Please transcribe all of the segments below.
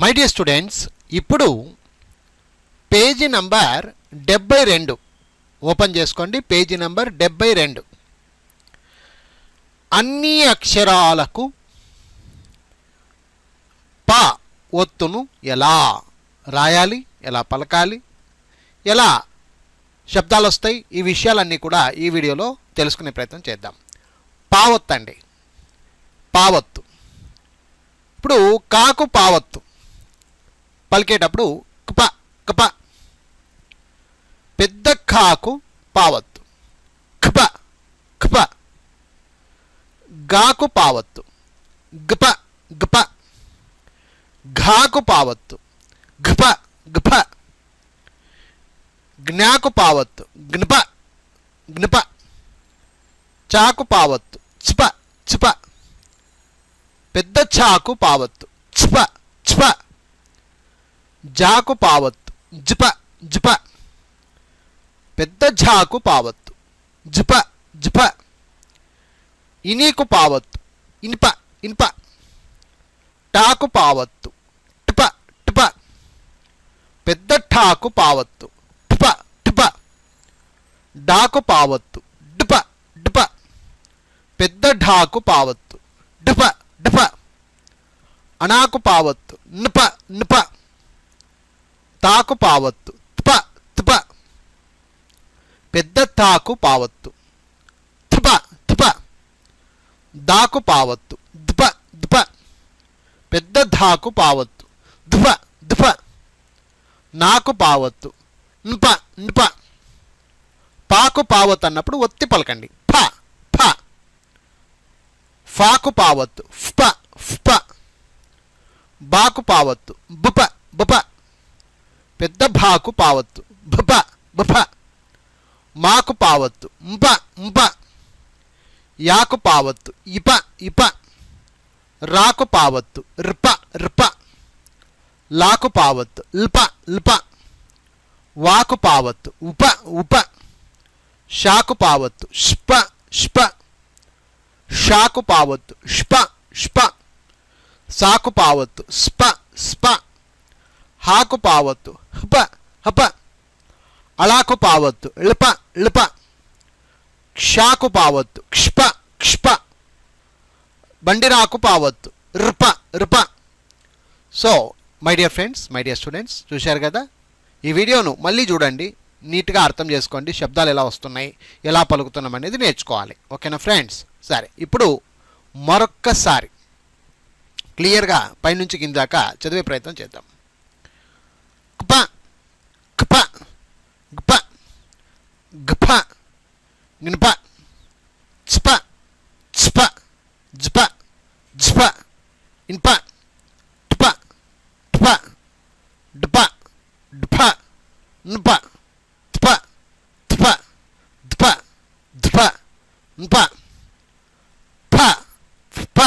My dear students ఇప్పుడు page number డెబ్బై రెండు. ఓపెన్ చేసుకోండి. పేజీ నంబర్ డెబ్బై రెండు. అన్ని అక్షరాలకు ప ఒత్తును ఎలా రాయాలి? ఎలా పలకాలి? ఎలా శబ్దాలు వస్తాయి ఈ విషయాలన్నీ కూడా ఈ వీడియోలో తెలుసుకునే ప్రయత్నం చేద్దాం. పావొత్తు అండి పావొత్తు. ఇప్పుడు కాకు పావొత్తు. పలికేటప్పుడు కప కప. పెద్ద ఖాకు పావత్తు. కప కప. గాకు పావత్తు. గప గప. ఘాకు పావత్తు. గప గప జ్ఞాకు పావత్తు. జ్ఞప జ్ఞప. చాకు పావత్తు. చిప చిప. పెద్ద చాకు పావత్తు. చిప చిప. జాకు పావత్తు. జిప జిప. పెద్ద జాకు పావత్తు. జిప జిప. ఇనీకు పావత్తు. ఇనుప ఇనుప. టాకు పావత్తు. టిప టిప. పెద్ద ఠాకు పావత్తు. టిప టిప. డాకు పావత్తు. Depot depot. పెద్ద ఢాకు పావత్తు. Depot depot. అనాకు పావత్తు. నిప నిప. తాకు పావత్తు. తుప తుప. పెద్ద తాకు పావత్తు. తుప తుప. దాకు పావత్తు. దుప దుప. పెద్ద ధాకు పావత్తు. ద్ప దుప. నాకు పావత్తు. నిప నిప. పాకు పావత్తు అన్నప్పుడు ఒత్తి పలకండి. ఫ ఫ. ఫాకు పావత్తు. ఫ ఫ బాకు పావత్తు. బుప బుప. పెద్ద భాకు పావత్తు. భప భప మాకు పావత్తుంపంప యాకు పావత్తు. ఇప ఇప. రాకు పావత్తు. రిప రిప. లాకు పావత్తు. ల్ప ల్ప. వాకు పావత్తు. ఉప ఉప. షాకు పావత్తు. స్ప స్ప షాకు పావత్తుష్పష్ప సాకు పావత్తు. స్ప స్ప. హాకు పావత్తు హప హప అళాకు పావత్తు ళప ళప క్షాకు పావత్తు క్షప క్షప బండిరాకు పావత్తు రుప రుప so my dear friends my dear students చూశారు కదా? ఈ వీడియోను మళ్ళీ చూడండి. నీట్గా అర్థం చేసుకోండి. శబ్దాలు ఎలా వస్తున్నాయి ఎలా పలుకుతున్నాం అనేది నేర్చుకోవాలి. ఓకేనా ఫ్రెండ్స్ సరే ఇప్పుడు మరొక్కసారి. క్లియర్గా పైనుంచి కిందాక చదివే ప్రయత్నం చేద్దాం కప కప గప గప గినప స్ప స్ప జ్ప జ్ప ఇన్ప టుప టుప డుప డుప నుప తుప తుప దుప దుప నుప ఫ ఫ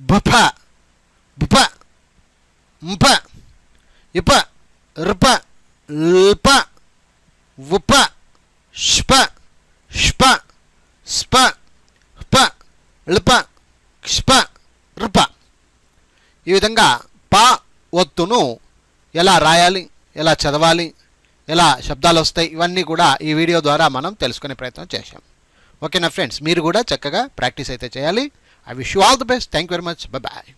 బఫ బుపంప ఇప రుప ల్ప ఉపష్పష్ప స్ప ప ళప క్షప రుప ఈ విధంగా ప ఒత్తును ఎలా రాయాలి ఎలా చదవాలి ఎలా శబ్దాలు వస్తాయి ఇవన్నీ కూడా ఈ వీడియో ద్వారా మనం తెలుసుకునే ప్రయత్నం చేశాం. ఓకేనా ఫ్రెండ్స్? మీరు కూడా చక్కగా ప్రాక్టీస్ అయితే చేయాలి. I wish you all the best. Thank you very much. Bye.